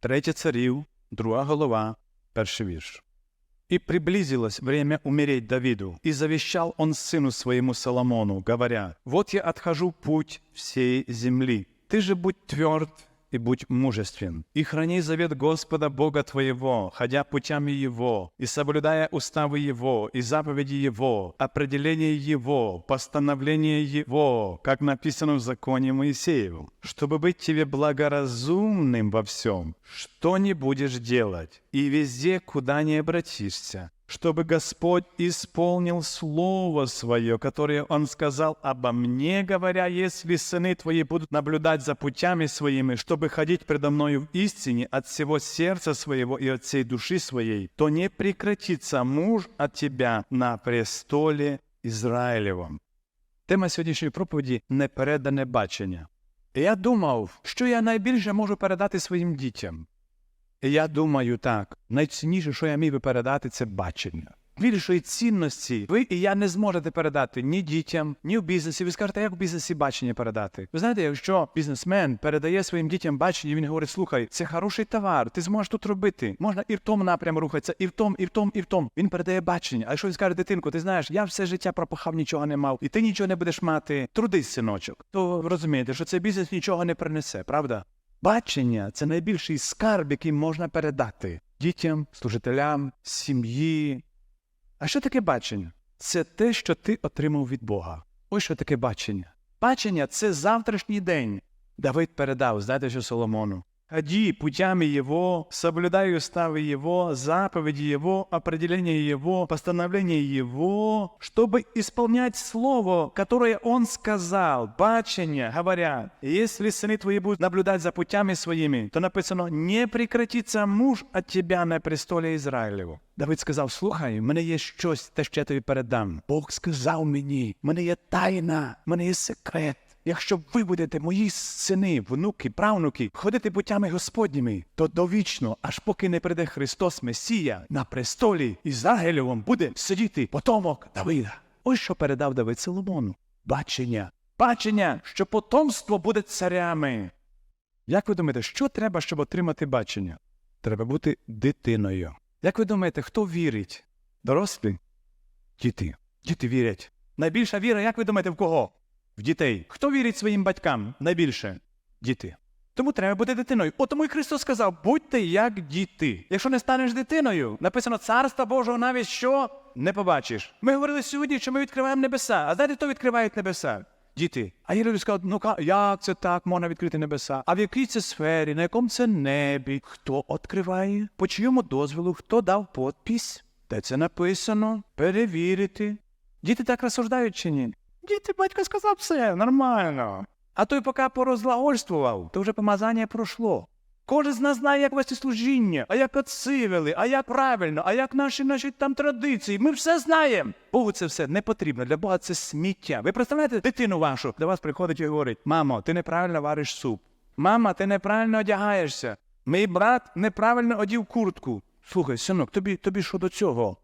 Третє царів, друга голова, перший вірш. «И приблизилось время умереть Давиду, и завещал он сыну своему Соломону, говоря, «Вот я отхожу путь всей земли, ты же будь тверд и будь мужествен, и храни завет Господа Бога твоего, ходя путями Его, и соблюдая уставы Его, и заповеди Его, определение Его, постановление Его, как написано в законе Моисееву, чтобы быть тебе благоразумным во всем, что не будешь делать, и везде, куда не обратишься, чтобы Господь исполнил Слово Свое, которое Он сказал обо мне, говоря, если сыны Твои будут наблюдать за путями Своими, чтобы ходить предо мною в истине от всего сердца своего и от всей души своей, то не прекратится муж от Тебя на престоле Ізраїлевом. Тема сьогоднішньої проповіді непередане бачення. І я думав, що я найбільше можу передати своїм дітям. Я думаю так, найцінніше, що я міг би передати, це бачення. Більшої цінності ви і я не зможете передати ні дітям, ні в бізнесі. Ви скажете, як в бізнесі бачення передати? Ви знаєте, якщо бізнесмен передає своїм дітям бачення, він говорить: слухай, це хороший товар, ти зможеш тут робити. Можна і в тому напряму рухатися, і в тому, і в тому, і в тому. Він передає бачення. А якщо він скаже дитинку, ти знаєш, я все життя пропахав, нічого не мав, і ти нічого не будеш мати, трудись, синочок. То розумієте, що цей бізнес нічого не принесе, правда? Бачення це найбільший скарб, який можна передати дітям, служителям, сім'ї. А що таке бачення? Це те, що ти отримав від Бога. Ось що таке бачення. Бачення це завтрашній день. Давид передав, знаєте, що Соломону. Ходи путями Его, соблюдай уставы Его, заповеди Его, определения Его, постановления Его, чтобы исполнять Слово, которое Он сказал, бачення, говоря, если сыны твои будут наблюдать за путями своими, то написано, не прекратится муж от тебя на престолі Ізраїлеву. Давид сказав: Слухай, в мене є щось, те, що я тобі передам. Бог сказав мені, в мене є тайна, в мене є секрет. Якщо ви будете мої сини, внуки, правнуки, ходити путями Господніми, то довічно, аж поки не прийде Христос Месія, на престолі Ізраїлевому буде сидіти потомок Давида. Ось що передав Давид Соломону. Бачення. Бачення, що потомство буде царями. Як ви думаєте, що треба, щоб отримати бачення? Треба бути дитиною. Як ви думаєте, хто вірить? Дорослі? Діти. Діти вірять. Найбільша віра, як ви думаєте, в кого? В дітей. Хто вірить своїм батькам найбільше? Діти. Тому треба бути дитиною. От тому і Христос сказав: будьте як діти. Якщо не станеш дитиною, написано царства Божого навіть що не побачиш. Ми говорили сьогодні, що ми відкриваємо небеса. А знаєте, хто відкриває небеса? Діти. А є люди скажуть, ну як це так можна відкрити небеса? А в якій це сфері, на якому це небі? Хто відкриває? По чийому дозволу? Хто дав подпись? Де це написано? Перевірити. Діти так розсуждають чи ні? Діти, батько сказав все, нормально. А той поки порозлагольствував, то вже помазання пройшло. Кожен з нас знає, як вести служіння, а як отці а як правильно, а як наші наші там традиції. Ми все знаємо. Богу це все не потрібно. Для Бога це сміття. Ви представляєте дитину вашу, до вас приходить і говорить: мамо, ти неправильно вариш суп. Мама, ти неправильно одягаєшся. Мій брат неправильно одів куртку. Слухай, синок, тобі, тобі що до цього?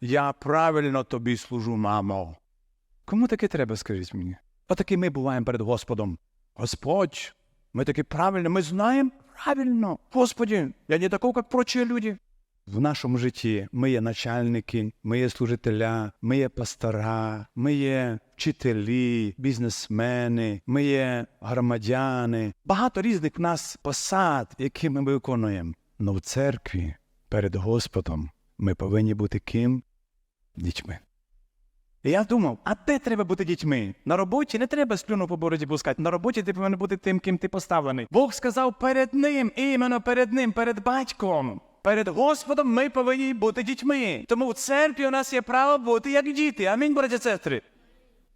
Я правильно тобі служу, мамо. Кому таке треба, скажіть мені? Отакі ми буваємо перед Господом. Господь, ми такі правильно, ми знаємо правильно. Господи, я не такий, як прочі люди. В нашому житті ми є начальники, ми є служителя, ми є пастора, ми є вчителі, бізнесмени, ми є громадяни. Багато різних в нас посад, які ми виконуємо. Но в церкві перед Господом ми повинні бути ким? Дітьми. І я думав, а де треба бути дітьми? На роботі не треба сплюну по бороді пускати. На роботі ти повинен бути тим, ким ти поставлений. Бог сказав перед ним, іменно перед ним, перед батьком. Перед Господом ми повинні бути дітьми. Тому в церкві у нас є право бути як діти. Амінь, браті сестри.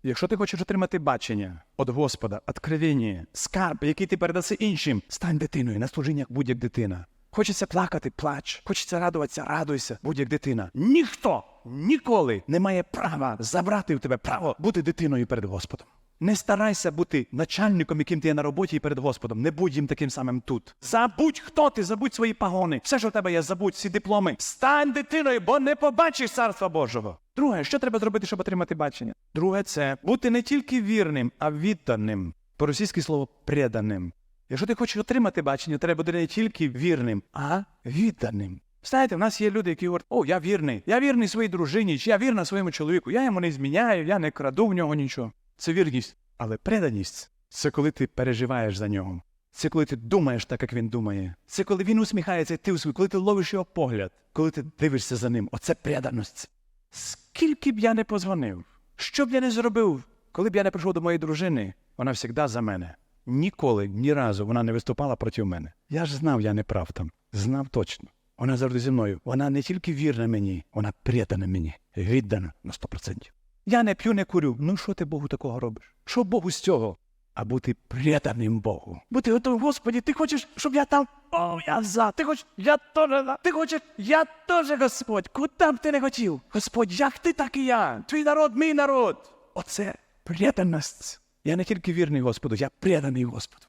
Якщо ти хочеш отримати бачення від Господа, откровення, скарб, який ти передаси іншим, стань дитиною на служіннях будь-як дитина. Хочеться плакати, плач. Хочеться радуватися, радуйся, будь-як дитина. Ніхто ніколи не має права забрати в тебе право бути дитиною перед Господом. Не старайся бути начальником, яким ти є на роботі і перед Господом. Не будь їм таким самим тут. Забудь, хто ти, забудь свої пагони. Все, що в тебе є, забудь всі дипломи. Стань дитиною, бо не побачиш царства Божого. Друге, що треба зробити, щоб отримати бачення? Друге, це бути не тільки вірним, а відданим. По-російськи слово преданим. Якщо ти хочеш отримати бачення, треба бути не тільки вірним, а відданим. Знаєте, в нас є люди, які говорять, о, я вірний, я вірний своїй дружині, чи я вірна своєму чоловіку, я йому не зміняю, я не краду в нього нічого. Це вірність. Але преданість це коли ти переживаєш за нього. Це коли ти думаєш так, як він думає. Це коли він усміхається, і ти усміхаєш, коли ти ловиш його погляд, коли ти дивишся за ним. Оце преданість. Скільки б я не позвонив, що б я не зробив, коли б я не прийшов до моєї дружини, вона завжди за мене. Ніколи, ні разу вона не виступала проти мене. Я ж знав, я не прав там. Знав точно. Вона завжди зі мною. Вона не тільки вірна мені, вона предана мені, віддана на 100%. Я не п'ю, не курю. Ну що ти Богу такого робиш? Що Богу з цього? А бути преданим Богу. Бути готовим, Господі, ти хочеш, щоб я там. О, я за. Ти хочеш, я теж за. Ти хочеш, я теж, Господь. Куди б ти не хотів? Господь, як ти, так і я. Твій народ, мій народ. Оце преданість. Я не тільки вірний Господу, я преданий Господу.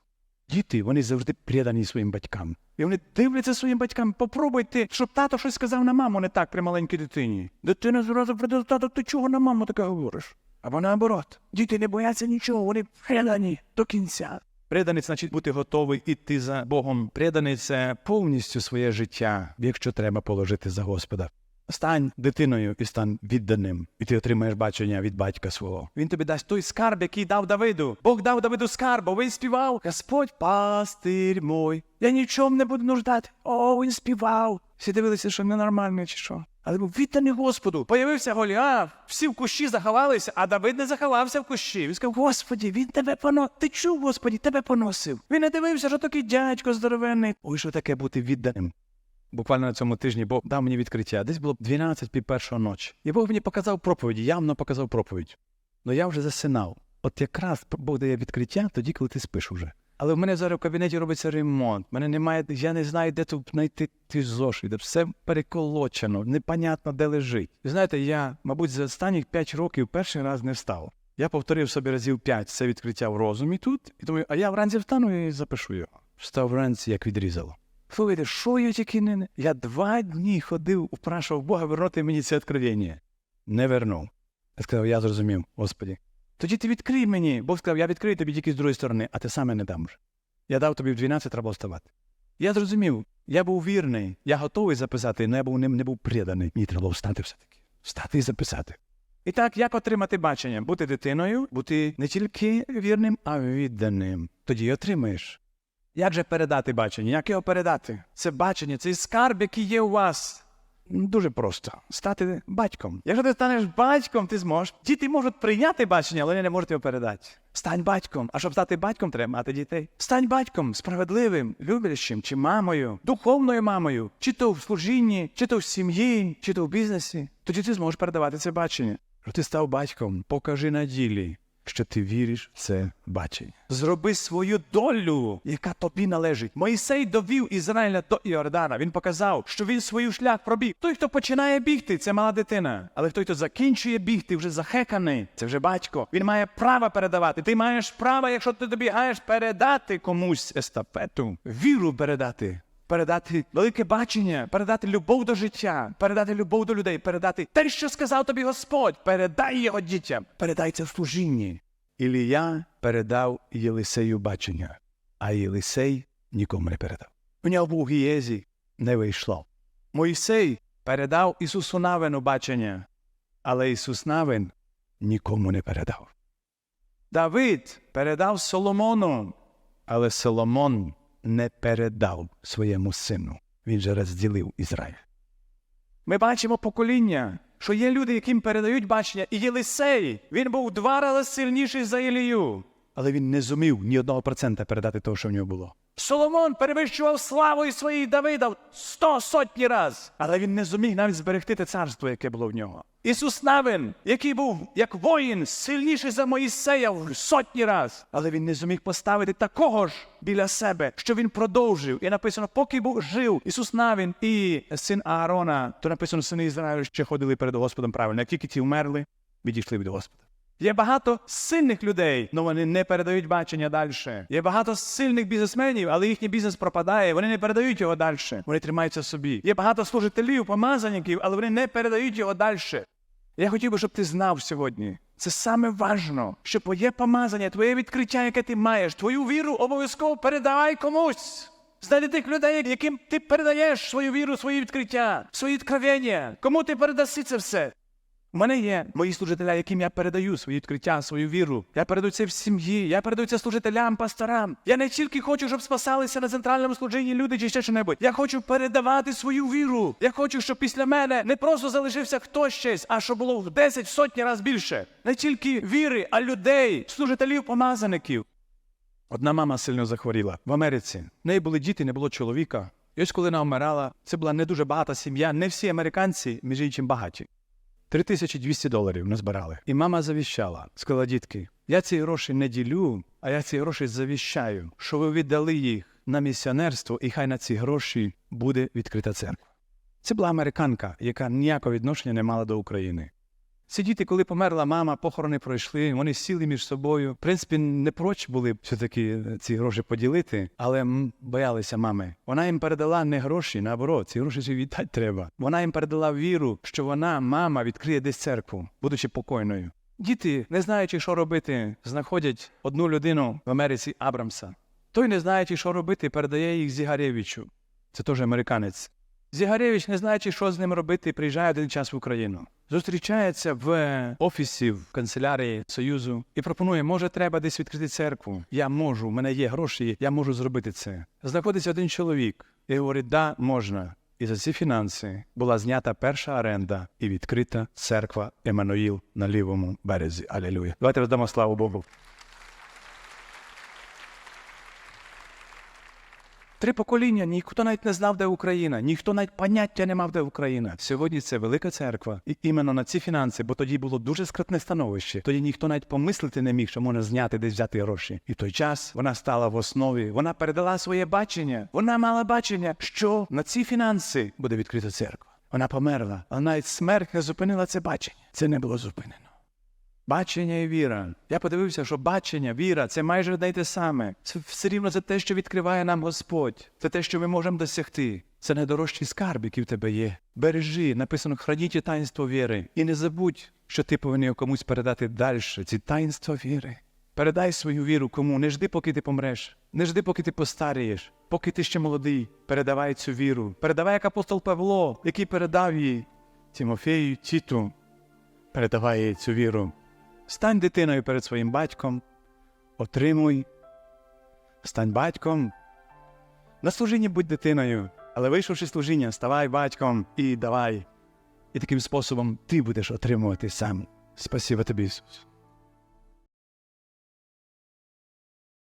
Діти, вони завжди предані своїм батькам. І вони дивляться своїм батькам. Попробуйте, щоб тато щось сказав на маму не так при маленькій дитині. Дитина зразу прийде до тата, ти чого на маму таке говориш? Або наоборот. Діти не бояться нічого, вони предані до кінця. Преданий значить бути готовий іти за Богом. Преданий це повністю своє життя, якщо треба положити за Господа. Стань дитиною і стань відданим, і ти отримаєш бачення від батька свого. Він тобі дасть той скарб, який дав Давиду. Бог дав Давиду скарб, бо він співав. Господь пастир мой. Я нічому не буду нуждати. О, він співав. Всі дивилися, що ненормальний чи що. Але був відданий Господу. Появився Голіаф, всі в кущі заховалися, а Давид не заховався в кущі. Він сказав: Господі, він тебе поносив. Ти чув, Господі, тебе поносив. Він не дивився, що такий дядько здоровенний. Ой, що таке бути відданим. Буквально на цьому тижні Бог дав мені відкриття. Десь було 12 пів першого ночі. І Бог мені показав проповідь, явно показав проповідь. Ну я вже засинав. От якраз Бог дає відкриття тоді, коли ти спиш уже. Але в мене зараз в кабінеті робиться ремонт. Мене немає, я не знаю, де тут знайти ті зошити. Все переколочено, непонятно, де лежить. І знаєте, я, мабуть, за останніх 5 років перший раз не встав. Я повторив собі разів 5 це відкриття в розумі тут, і думаю, а я вранці встану і запишу його. Встав вранці, як відрізало. Слухайте, що я тільки не. Я два дні ходив, упрашував Бога вернути мені це откровення. Не вернув. Я сказав, я зрозумів, Господі. Тоді ти відкрий мені. Бог сказав, я відкрию тобі тільки з другої сторони, а ти саме не дам. Я дав тобі в 12 треба вставати. Я зрозумів, я був вірний, я готовий записати, але я був ним не був преданий. Мені треба було встати все-таки. Встати і записати. І так, як отримати бачення? Бути дитиною, бути не тільки вірним, а відданим. Тоді отримаєш. Як же передати бачення? Як його передати? Це бачення, цей скарб, який є у вас. Дуже просто стати батьком. Якщо ти станеш батьком, ти зможеш. Діти можуть прийняти бачення, але вони не можуть його передати. Стань батьком. А щоб стати батьком, треба мати дітей. Стань батьком справедливим, люблячим, чи мамою, духовною мамою, чи то в служінні, чи то в сім'ї, чи то в бізнесі. Тоді ти зможеш передавати це бачення. Що ти став батьком, покажи на ділі, що ти віриш в це бачення. Зроби свою долю, яка тобі належить. Моїсей довів Ізраїля до Іордана. Він показав, що він свою шлях пробіг. Той, хто починає бігти, це мала дитина. Але той, хто закінчує бігти, вже захеканий, це вже батько. Він має право передавати. Ти маєш право, якщо ти добігаєш, передати комусь естафету, віру передати. Передати велике бачення, передати любов до життя, передати любов до людей, передати те, що сказав тобі Господь, передай його дітям, передай це в служінні. Ілія передав Єлисею бачення, а Єлисей нікому не передав. У нього був гієзі, не вийшло. Мойсей передав Ісусу Навину бачення, але Ісус Навин нікому не передав. Давид передав Соломону, але Соломон не передав своєму сину. Він же розділив Ізраїль. Ми бачимо покоління, що є люди, яким передають бачення, і Єлисей, він був два рази сильніший за Ілію. Але він не зумів ні одного процента передати того, що в нього було. Соломон перевищував славою своїх Давида сто сотні раз, але він не зуміг навіть зберегти те царство, яке було в нього. Ісус Навин, який був як воїн, сильніший за Моїсея в сотні раз, але він не зуміг поставити такого ж біля себе, що він продовжив. І написано, поки був жив Ісус Навин і син Аарона, то написано, сини Ізраїлю ще ходили перед Господом правильно. Як тільки ті вмерли, відійшли від Господа. Є багато сильних людей, але вони не передають бачення далі. Є багато сильних бізнесменів, але їхній бізнес пропадає, вони не передають його далі. Вони тримаються собі. Є багато служителів, помазаників, але вони не передають його далі. Я хотів би, щоб ти знав сьогодні Це саме важно, що твоє помазання, твоє відкриття, яке ти маєш, твою віру обов'язково передавай комусь. Знайди тих людей, яким ти передаєш свою віру, свої відкриття, свої відкровення. Кому ти передаси це все? У мене є мої служителя, яким я передаю свої відкриття, свою віру. Я передаю це в сім'ї, я передаю це служителям, пасторам. Я не тільки хочу, щоб спасалися на центральному служінні люди чи ще що-небудь. Я хочу передавати свою віру. Я хочу, щоб після мене не просто залишився хтось щось, а щоб було в 10 сотні разів більше. Не тільки віри, а людей, служителів, помазаників. Одна мама сильно захворіла в Америці. В неї були діти, не було чоловіка. І ось коли вона вмирала, це була не дуже багата сім'я. Не всі американці, між іншим, багаті. 3200 доларів назбирали. І мама завіщала. Сказала, дітки, я ці гроші не ділю, а я ці гроші завіщаю, що ви віддали їх на місіонерство, і хай на ці гроші буде відкрита церква. Це була американка, яка ніякого відношення не мала до України. Ці діти, коли померла мама, похорони пройшли, вони сіли між собою. В принципі, не проч були все-таки ці гроші поділити, але боялися мами. Вона їм передала не гроші, наоборот, ці гроші ж віддати треба. Вона їм передала віру, що вона, мама, відкриє десь церкву, будучи покойною. Діти, не знаючи, що робити, знаходять одну людину в Америці Абрамса. Той, не знаючи, що робити, передає їх Зігаревичу. Це теж американець. Зігаревич, не знаючи, що з ним робити, приїжджає один час в Україну. Зустрічається в офісі в канцелярії Союзу і пропонує, може, треба десь відкрити церкву. Я можу, в мене є гроші, я можу зробити це. Знаходиться один чоловік і говорить, да, можна. І за ці фінанси була знята перша оренда і відкрита церква Еммануїл на лівому березі. Алілюя. Давайте роздамо славу Богу. Три покоління, ніхто навіть не знав, де Україна, ніхто навіть поняття не мав, де Україна. Сьогодні це велика церква, і іменно на ці фінанси, бо тоді було дуже скрутне становище. Тоді ніхто навіть помислити не міг, що можна зняти десь взяти гроші. І в той час вона стала в основі. Вона передала своє бачення. Вона мала бачення, що на ці фінанси буде відкрита церква. Вона померла, але навіть смерть не зупинила це бачення. Це не було зупинено. Бачення і віра. Я подивився, що бачення, віра це майже одне й те саме. Це все рівно це те, що відкриває нам Господь. Це те, що ми можемо досягти. Це найдорожчий скарб, який в тебе є. Бережи, написано, храніть таїнство віри. І не забудь, що ти повинен комусь передати далі. Ці таїнства віри. Передай свою віру кому. Не жди, поки ти помреш. Не жди, поки ти постарієш. Поки ти ще молодий. Передавай цю віру. Передавай як апостол Павло, який передав її Тимофею Тіту. Передавай цю віру. Стань дитиною перед своїм батьком, отримуй, стань батьком. На служінні будь дитиною, але вийшовши з служіння, ставай батьком і давай. І таким способом ти будеш отримувати сам. Спасибо тобі, Ісус.